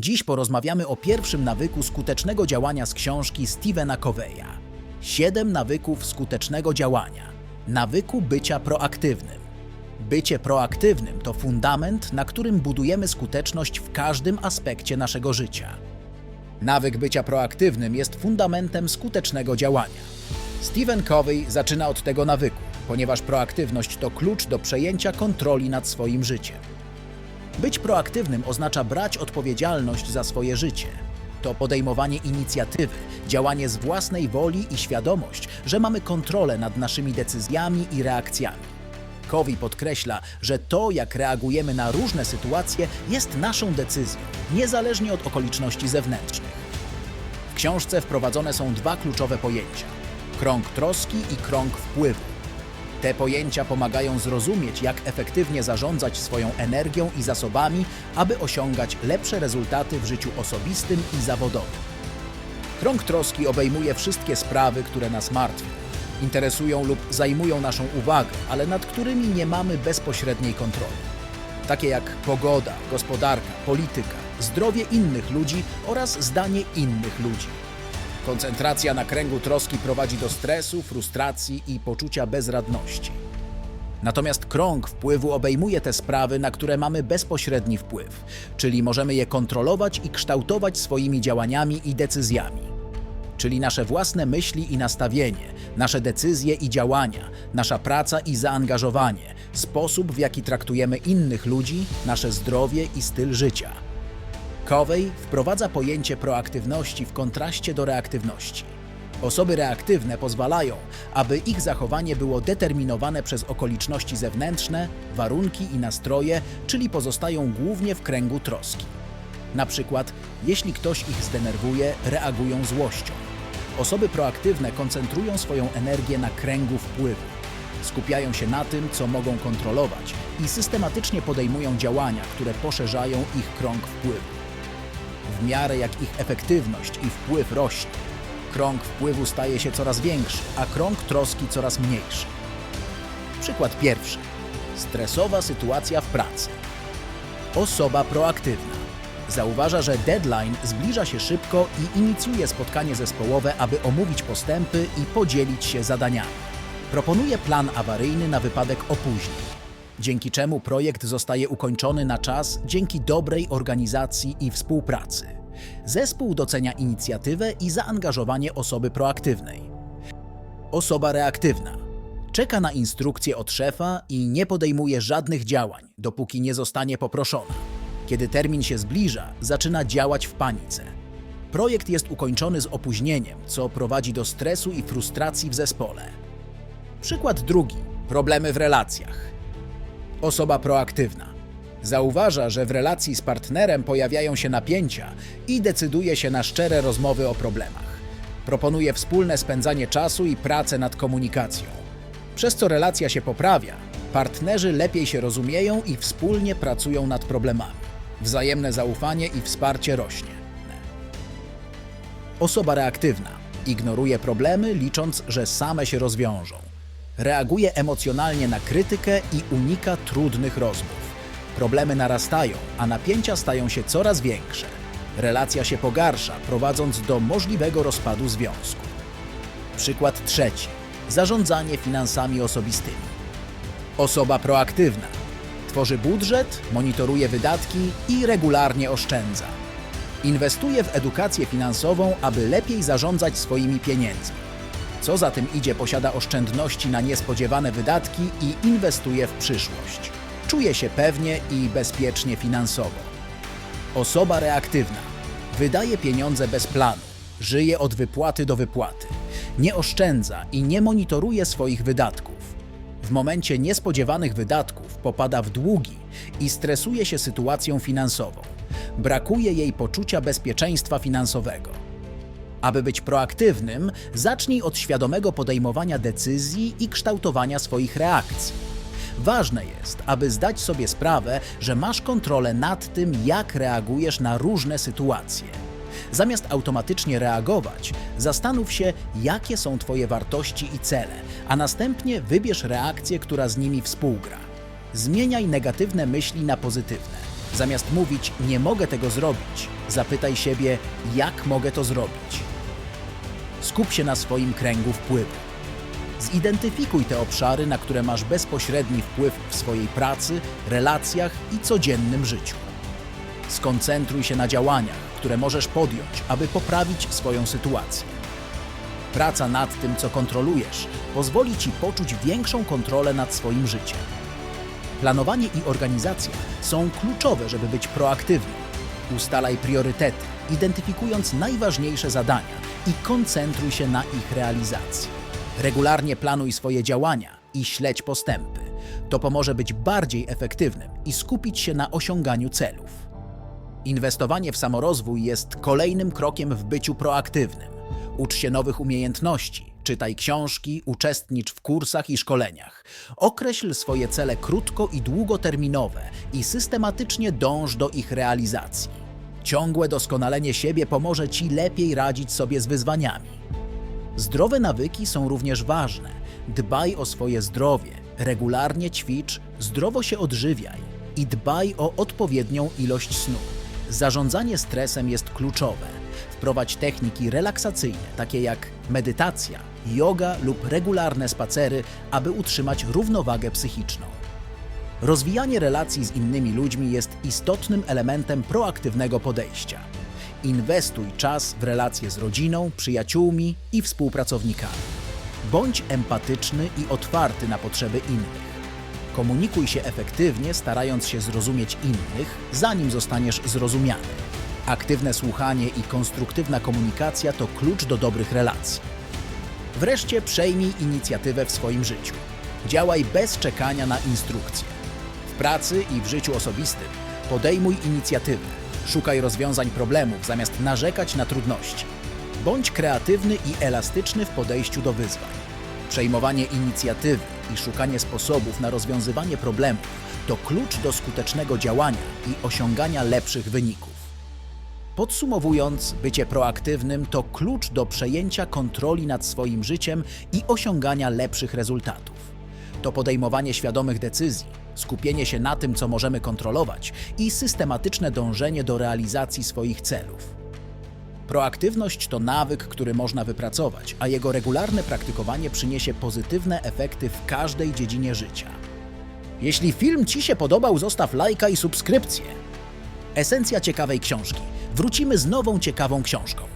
Dziś porozmawiamy o pierwszym nawyku skutecznego działania z książki Stevena Coveya. Siedem nawyków skutecznego działania. Nawyku bycia proaktywnym. Bycie proaktywnym to fundament, na którym budujemy skuteczność w każdym aspekcie naszego życia. Nawyk bycia proaktywnym jest fundamentem skutecznego działania. Stephen Covey zaczyna od tego nawyku, ponieważ proaktywność to klucz do przejęcia kontroli nad swoim życiem. Być proaktywnym oznacza brać odpowiedzialność za swoje życie. To podejmowanie inicjatywy, działanie z własnej woli i świadomość, że mamy kontrolę nad naszymi decyzjami i reakcjami. Covey podkreśla, że to, jak reagujemy na różne sytuacje, jest naszą decyzją, niezależnie od okoliczności zewnętrznych. W książce wprowadzone są dwa kluczowe pojęcia: krąg troski i krąg wpływu. Te pojęcia pomagają zrozumieć, jak efektywnie zarządzać swoją energią i zasobami, aby osiągać lepsze rezultaty w życiu osobistym i zawodowym. Krąg troski obejmuje wszystkie sprawy, które nas martwią, interesują lub zajmują naszą uwagę, ale nad którymi nie mamy bezpośredniej kontroli. Takie jak pogoda, gospodarka, polityka, zdrowie innych ludzi oraz zdanie innych ludzi. Koncentracja na kręgu troski prowadzi do stresu, frustracji i poczucia bezradności. Natomiast krąg wpływu obejmuje te sprawy, na które mamy bezpośredni wpływ, czyli możemy je kontrolować i kształtować swoimi działaniami i decyzjami. Czyli nasze własne myśli i nastawienie, nasze decyzje i działania, nasza praca i zaangażowanie, sposób w jaki traktujemy innych ludzi, nasze zdrowie i styl życia. Covey wprowadza pojęcie proaktywności w kontraście do reaktywności. Osoby reaktywne pozwalają, aby ich zachowanie było determinowane przez okoliczności zewnętrzne, warunki i nastroje, czyli pozostają głównie w kręgu troski. Na przykład, jeśli ktoś ich zdenerwuje, reagują złością. Osoby proaktywne koncentrują swoją energię na kręgu wpływu. Skupiają się na tym, co mogą kontrolować i systematycznie podejmują działania, które poszerzają ich krąg wpływu w miarę jak ich efektywność i wpływ rośnie. Krąg wpływu staje się coraz większy, a krąg troski coraz mniejszy. Przykład pierwszy. Stresowa sytuacja w pracy. Osoba proaktywna. Zauważa, że deadline zbliża się szybko i inicjuje spotkanie zespołowe, aby omówić postępy i podzielić się zadaniami. Proponuje plan awaryjny na wypadek opóźnień dzięki czemu projekt zostaje ukończony na czas dzięki dobrej organizacji i współpracy. Zespół docenia inicjatywę i zaangażowanie osoby proaktywnej. Osoba reaktywna czeka na instrukcje od szefa i nie podejmuje żadnych działań, dopóki nie zostanie poproszona. Kiedy termin się zbliża, zaczyna działać w panice. Projekt jest ukończony z opóźnieniem, co prowadzi do stresu i frustracji w zespole. Przykład drugi: problemy w relacjach. Osoba proaktywna. Zauważa, że w relacji z partnerem pojawiają się napięcia i decyduje się na szczere rozmowy o problemach. Proponuje wspólne spędzanie czasu i pracę nad komunikacją. Przez co relacja się poprawia, partnerzy lepiej się rozumieją i wspólnie pracują nad problemami. Wzajemne zaufanie i wsparcie rośnie. Osoba reaktywna ignoruje problemy, licząc, że same się rozwiążą reaguje emocjonalnie na krytykę i unika trudnych rozmów. Problemy narastają, a napięcia stają się coraz większe. Relacja się pogarsza, prowadząc do możliwego rozpadu związku. Przykład trzeci. Zarządzanie finansami osobistymi. Osoba proaktywna. Tworzy budżet, monitoruje wydatki i regularnie oszczędza. Inwestuje w edukację finansową, aby lepiej zarządzać swoimi pieniędzmi. Co za tym idzie, posiada oszczędności na niespodziewane wydatki i inwestuje w przyszłość. Czuje się pewnie i bezpiecznie finansowo. Osoba reaktywna. Wydaje pieniądze bez planu. Żyje od wypłaty do wypłaty. Nie oszczędza i nie monitoruje swoich wydatków. W momencie niespodziewanych wydatków popada w długi i stresuje się sytuacją finansową. Brakuje jej poczucia bezpieczeństwa finansowego. Aby być proaktywnym, zacznij od świadomego podejmowania decyzji i kształtowania swoich reakcji. Ważne jest, aby zdać sobie sprawę, że masz kontrolę nad tym, jak reagujesz na różne sytuacje. Zamiast automatycznie reagować, zastanów się, jakie są Twoje wartości i cele, a następnie wybierz reakcję, która z nimi współgra. Zmieniaj negatywne myśli na pozytywne. Zamiast mówić nie mogę tego zrobić, zapytaj siebie jak mogę to zrobić. Skup się na swoim kręgu wpływu. Zidentyfikuj te obszary, na które masz bezpośredni wpływ w swojej pracy, relacjach i codziennym życiu. Skoncentruj się na działaniach, które możesz podjąć, aby poprawić swoją sytuację. Praca nad tym, co kontrolujesz, pozwoli ci poczuć większą kontrolę nad swoim życiem. Planowanie i organizacja są kluczowe, żeby być proaktywnym. Ustalaj priorytety, identyfikując najważniejsze zadania i koncentruj się na ich realizacji. Regularnie planuj swoje działania i śledź postępy. To pomoże być bardziej efektywnym i skupić się na osiąganiu celów. Inwestowanie w samorozwój jest kolejnym krokiem w byciu proaktywnym. Ucz się nowych umiejętności, czytaj książki, uczestnicz w kursach i szkoleniach. Określ swoje cele krótko i długoterminowe i systematycznie dąż do ich realizacji. Ciągłe doskonalenie siebie pomoże Ci lepiej radzić sobie z wyzwaniami. Zdrowe nawyki są również ważne. Dbaj o swoje zdrowie, regularnie ćwicz, zdrowo się odżywiaj i dbaj o odpowiednią ilość snu. Zarządzanie stresem jest kluczowe. Wprowadź techniki relaksacyjne, takie jak medytacja, yoga lub regularne spacery, aby utrzymać równowagę psychiczną. Rozwijanie relacji z innymi ludźmi jest istotnym elementem proaktywnego podejścia. Inwestuj czas w relacje z rodziną, przyjaciółmi i współpracownikami. Bądź empatyczny i otwarty na potrzeby innych. Komunikuj się efektywnie, starając się zrozumieć innych, zanim zostaniesz zrozumiany. Aktywne słuchanie i konstruktywna komunikacja to klucz do dobrych relacji. Wreszcie przejmij inicjatywę w swoim życiu. Działaj bez czekania na instrukcje. Pracy i w życiu osobistym podejmuj inicjatywę. Szukaj rozwiązań problemów zamiast narzekać na trudności. Bądź kreatywny i elastyczny w podejściu do wyzwań. Przejmowanie inicjatywy i szukanie sposobów na rozwiązywanie problemów to klucz do skutecznego działania i osiągania lepszych wyników. Podsumowując, bycie proaktywnym to klucz do przejęcia kontroli nad swoim życiem i osiągania lepszych rezultatów. To podejmowanie świadomych decyzji, skupienie się na tym, co możemy kontrolować i systematyczne dążenie do realizacji swoich celów. Proaktywność to nawyk, który można wypracować, a jego regularne praktykowanie przyniesie pozytywne efekty w każdej dziedzinie życia. Jeśli film Ci się podobał, zostaw lajka i subskrypcję. Esencja ciekawej książki. Wrócimy z nową ciekawą książką.